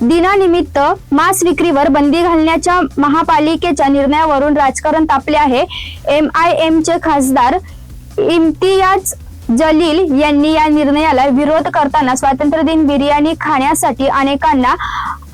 दिनानिमित्त मांस विक्रीवर बंदी घालण्याच्या महापालिकेच्या निर्णयावरून राजकारण तापले आहे. एम आय एम चे खासदार इम्तियाज जलील यांनी या निर्णयाला विरोध करताना स्वातंत्र्य दिन बिर्याणी खाण्यासाठी अनेकांना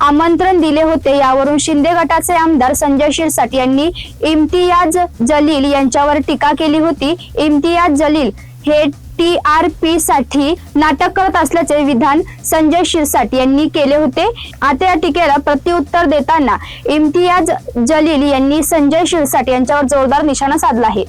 आमंत्रण दिले होते. यावरून शिंदे गटाचे आमदार संजय शिरसाट यांनी इम्तियाज जलील यांच्यावर टीका केली होती. इम्तियाज जलील हे टी आर पी साठी नाटक करत असल्याचे विधान संजय शिरसाट यांनी केले होते. आता या टीकेला प्रत्युत्तर देताना इम्तियाज जलील यांनी संजय शिरसाट यांच्यावर जोरदार निशाणा साधला आहे.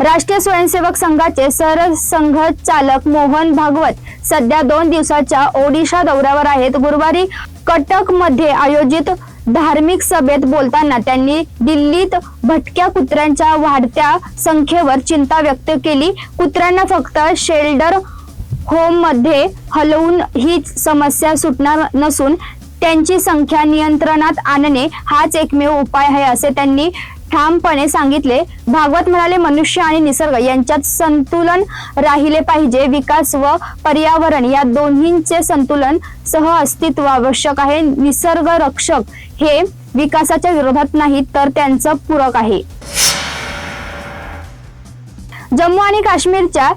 राष्ट्रीय स्वयंसेवक संघाचे सरसंघ चालक मोहन भागवत सध्या दोन दिवसाच्या ओडिशा दौऱ्यावर आहेत. गुरुवारी कटकमध्ये आयोजित धार्मिक सभेत बोलताना त्यांनी दिल्लीत भटक्या कुत्र्यांच्या वाढत्या संख्येवर चिंता व्यक्त केली. कुत्र्यांना फक्त शेल्डर होममध्ये हलवून हीच समस्या सुटणार नसून त्यांची संख्या नियंत्रणात आणणे हाच एकमेव उपाय आहे असे त्यांनी ठामपणे सांगितले. भागवत म्हणाले मनुष्य आणि निसर्ग यांच्यात संतुलन राहिले पाहिजे. विकास व पर्यावरण या दोन्हींचे संतुलन सह अस्तित्व आवश्यक आहे. निसर्ग रक्षक हे विकासाच्या विरोधात नाही तर त्यांचं पूरक आहे. जम्मू आणि काश्मीरच्या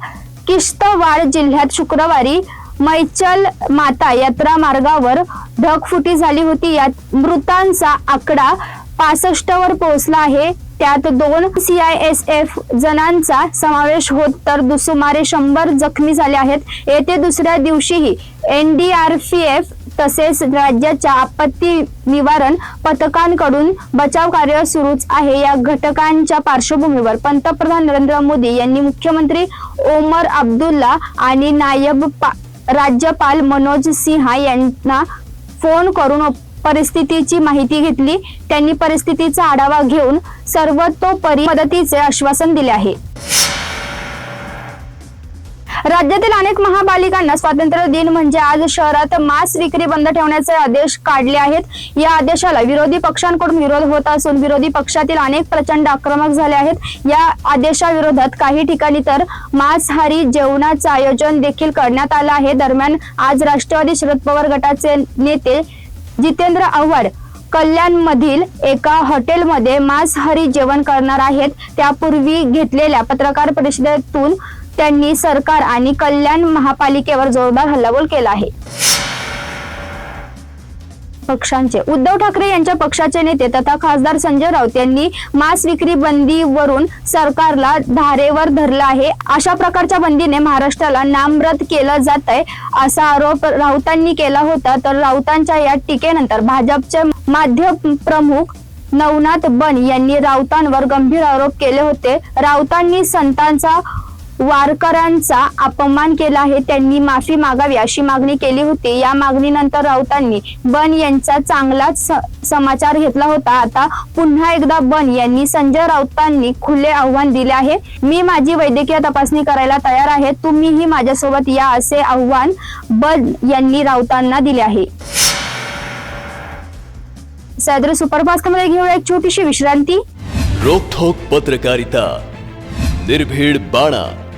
किश्तवाड जिल्ह्यात शुक्रवारी मैचल माता यात्रा मार्गावर ढगफुटी झाली होती. यात मृतांचा आकडा पासष्ट वर पोहोचला आहे. त्यात दोन सी आय एस एफ जणांचा समावेश होत तर सुमारे शंभर जखमी झाले आहेत. येते दुसऱ्या दिवशीही एनडीआरपीएफ तसेच राज्याच्या आपत्ती निवारण पथकांकडून बचाव कार्य सुरूच आहे. या घटकांच्या पार्श्वभूमीवर पंतप्रधान नरेंद्र मोदी यांनी मुख्यमंत्री ओमर अब्दुल्ला आणि नायब पा- राज्यपाल मनोज सिंहा यांना फोन करून परिस्थितीची माहिती घेतली. त्यांनी परिस्थितीचा आढावा घेऊन सर्वतोपरी मदतीचे आश्वासन दिले आहे. राज्यातील अनेक महापालिकांना स्वातंत्र्य दिन म्हणजे आज शहरात मांस विक्री बंद ठेवण्याचे आदेश काढले आहेत. या आदेशाला विरोधी पक्षांकडून विरोध होत असून विरोधी पक्षातील अनेक प्रचंड आक्रमक झाले आहेत. या आदेशाविरोधात काही ठिकाणी तर मांसाहारी जेवणाचं आयोजन देखील करण्यात आलं आहे. दरम्यान आज राष्ट्रवादी शरद पवार गटाचे नेते जितेंद्र आव्हाड कल्याणमधील एका हॉटेलमध्ये मांसाहारी जेवण करणार आहेत. त्यापूर्वी घेतलेल्या पत्रकार परिषदेतून त्यांनी सरकार आणि कल्याण महापालिकेवर जोरदार हल्लाबोल केला आहे. पक्षांचे. उद्धव ठाकरे यांच्या पक्षाचे नेते तथा खासदार संजय राऊत यांनी मांस विक्री बंदीवरून सरकारला धारेवर धरलं आहे. अशा प्रकारच्या बंदीने महाराष्ट्राला नामरद केलं जात आहे असा आरोप राऊतांनी केला होता. तर राऊतांच्या या टीकेनंतर भाजपचे माध्यम प्रमुख नवनाथ बन यांनी राऊतांवर गंभीर आरोप केले होते. राऊतांनी संतांचा वारकऱ्यांचा अपमान केला आहे त्यांनी माफी मागावी अशी मागणी केली होती. या मागणीनंतर राऊतांनी बन यांचा चांगलाच समाचार घेतला होता. आता पुन्हा एकदा बन यांनी संजय राऊतांनी खुले आव्हान दिले आहे. मी माझी वैद्यकीय तपासणी करायला तयार आहे. तुम्हीही माझ्यासोबत या असे आव्हान बन यांनी राऊतांना दिले आहे. सैद्र सुपरफास्टमध्ये घेऊया एक छोटीशी विश्रांती. रोखोक पत्रकारिता. निर्भीड बाणा.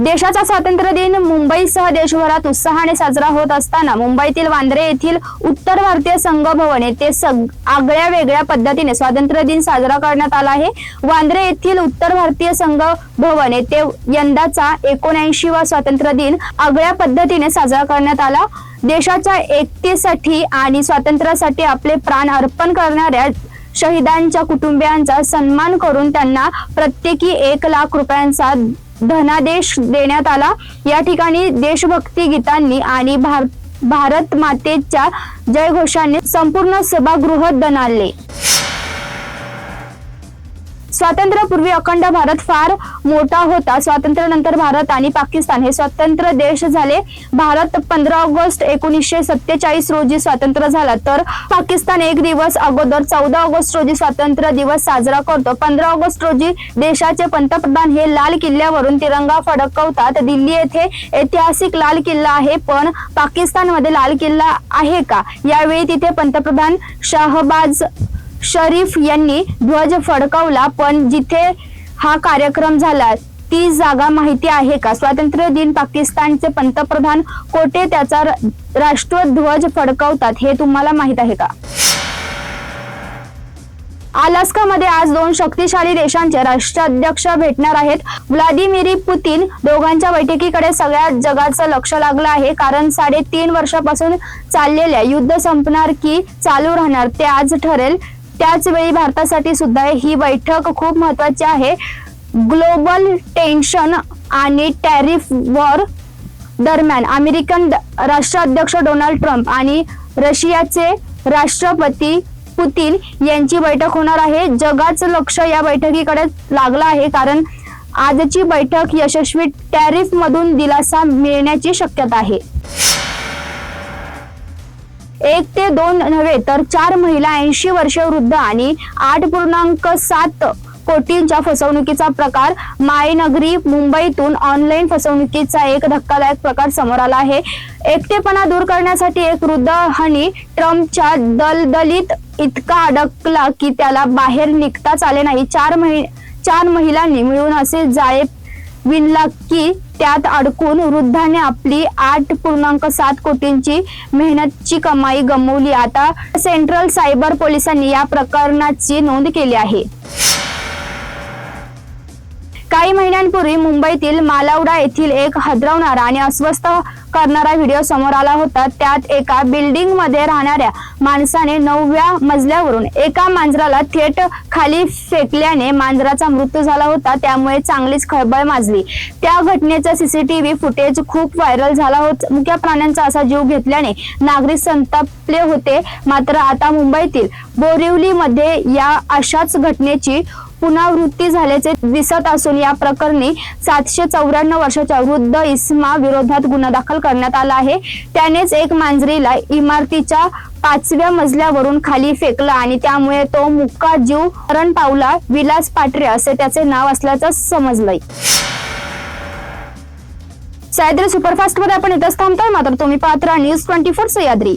देशाचा स्वातंत्र्य दिन मुंबईसह देशभरात उत्साहाने साजरा होत असताना मुंबईतील वांद्रे येथील उत्तर भारतीय संघ भवन येथे सग आगळ्या वेगळ्या पद्धतीने स्वातंत्र्य दिन साजरा करण्यात आला आहे. वांद्रे येथील उत्तर भारतीय संघ भवन येथे यंदाचा एकोणऐंशी वा स्वातंत्र्य दिन आगळ्या पद्धतीने साजरा करण्यात आला. देशाच्या एकतेसाठी आणि स्वातंत्र्यासाठी आपले प्राण अर्पण करणाऱ्या शहीदांच्या कुटुंबियांचा सन्मान करून त्यांना प्रत्येकी एक लाख रुपयांचा धनादेश देण्यात आला. या ठिकाणी देशभक्ती गीतांनी आणि भार भारत मातेच्या जयघोषाने संपूर्ण सभागृह दणाले स्वातंत्र्यापूर्वी अखंड भारत फार मोठा होता. स्वातंत्र्यानंतर भारत आणि पाकिस्तान हे स्वतंत्र देश झाले. भारत पंधरा ऑगस्ट एकोणीसशे सत्तेचाळीस रोजी स्वतंत्र झाला. तर पाकिस्तान एक दिवस अगोदर चौदा ऑगस्ट रोजी स्वातंत्र्य दिवस साजरा करतो. पंधरा ऑगस्ट रोजी देशाचे पंतप्रधान हे लाल किल्ल्यावरून तिरंगा फडकवतात. दिल्ली येथे ऐतिहासिक लाल किल्ला आहे पण पाकिस्तानमध्ये लाल किल्ला आहे का? यावेळी तिथे पंतप्रधान शाहबाज शरीफ यांनी ध्वज फडकवला पण जिथे हा कार्यक्रम झाला ती जागा माहिती आहे का? स्वातंत्र्य दिन पाकिस्तानचे पंतप्रधान कोठे त्याचा राष्ट्रध्वज फडकवतात हे तुम्हाला माहीत आहे का? अलास्कामध्ये आज दोन शक्तिशाली देशांचे राष्ट्राध्यक्ष भेटणार आहेत. व्लादिमीर पुतीन दोघांच्या बैठकीकडे सगळ्या जगाचं लक्ष लागलं आहे कारण साडेतीन वर्षापासून चाललेल्या युद्ध संपणार की चालू राहणार ते आज ठरेल. त्याचवेळी भारतासाठी सुद्धा ही बैठक खूप महत्वाची आहे. ग्लोबल टेन्शन आणि टॅरिफ वॉर दरम्यान अमेरिकन द- राष्ट्राध्यक्ष डोनाल्ड ट्रम्प आणि रशियाचे राष्ट्रपती पुतीन यांची बैठक होणार आहे. जगाचं लक्ष या बैठकीकडे लागलं आहे कारण आजची बैठक यशस्वी टॅरिफ मधून दिलासा मिळण्याची शक्यता आहे. एक ते दोन नव्हे तर चार महिला ऐंशी वर्ष वृद्ध आणि आठ पूर्णांक सात कोटींच्या फसवणुकीचा प्रकार मायनगरी मुंबईतून ऑनलाईन फसवणुकीचा एक धक्कादायक प्रकार समोर आला आहे. एकटेपणा दूर करण्यासाठी एक वृद्ध हनी ट्रम्पच्या दलदलीत इतका अडकला की त्याला बाहेर निघताच आले नाही. चार महि चार महिलांनी मिळून असे जाळे विणला की त्यात अडकून वृद्धाने आपली आठ पूर्णांक सात कोटींची मेहनतची कमाई गमावली. आता सेंट्रल सायबर पोलिसांनी या प्रकरणाची नोंद केली आहे. काही महिन्यांपूर्वी मुंबईतील मालावडा येथील एक हदरवणारा आणि अस्वस्थ करणारा व्हिडिओ समोर आला होता. त्यात एका बिल्डिंगमध्ये राहणाऱ्या माणसाने नवव्या मजल्यावरून एका मांजराला थेट खाली फेकल्याने मांजराचा मृत्यू झाला होता. त्यामुळे चांगलीच खळबळ माजली. त्या घटनेचा सीसीटीव्ही फुटेज खूप व्हायरल झाला होता मुख्या प्राण्यांचा असा जीव घेतल्याने नागरिक संतापले होते. मात्र आता मुंबईतील बोरिवलीमध्ये या अशाच घटनेची पुनरावृत्ती झाल्याचे दिसत असून या प्रकरणी सातशे चौऱ्याण्णव वर्षाच्या वृद्ध इस्मा विरोधात गुन्हा दाखल करण्यात आला आहे. त्यानेच एक मांजरीला इमारतीच्या पाचव्या मजल्यावरून खाली फेकला आणि त्यामुळे तो मुक्का जीव मरण पावला विलास पाटरे असे त्याचे नाव असल्याचं समजलंय. सह्याद्री सुपरफास्टमध्ये आपण इथंच थांबतोय. मात्र तुम्ही पात्र न्यूज ट्वेंटी फोर सह्याद्री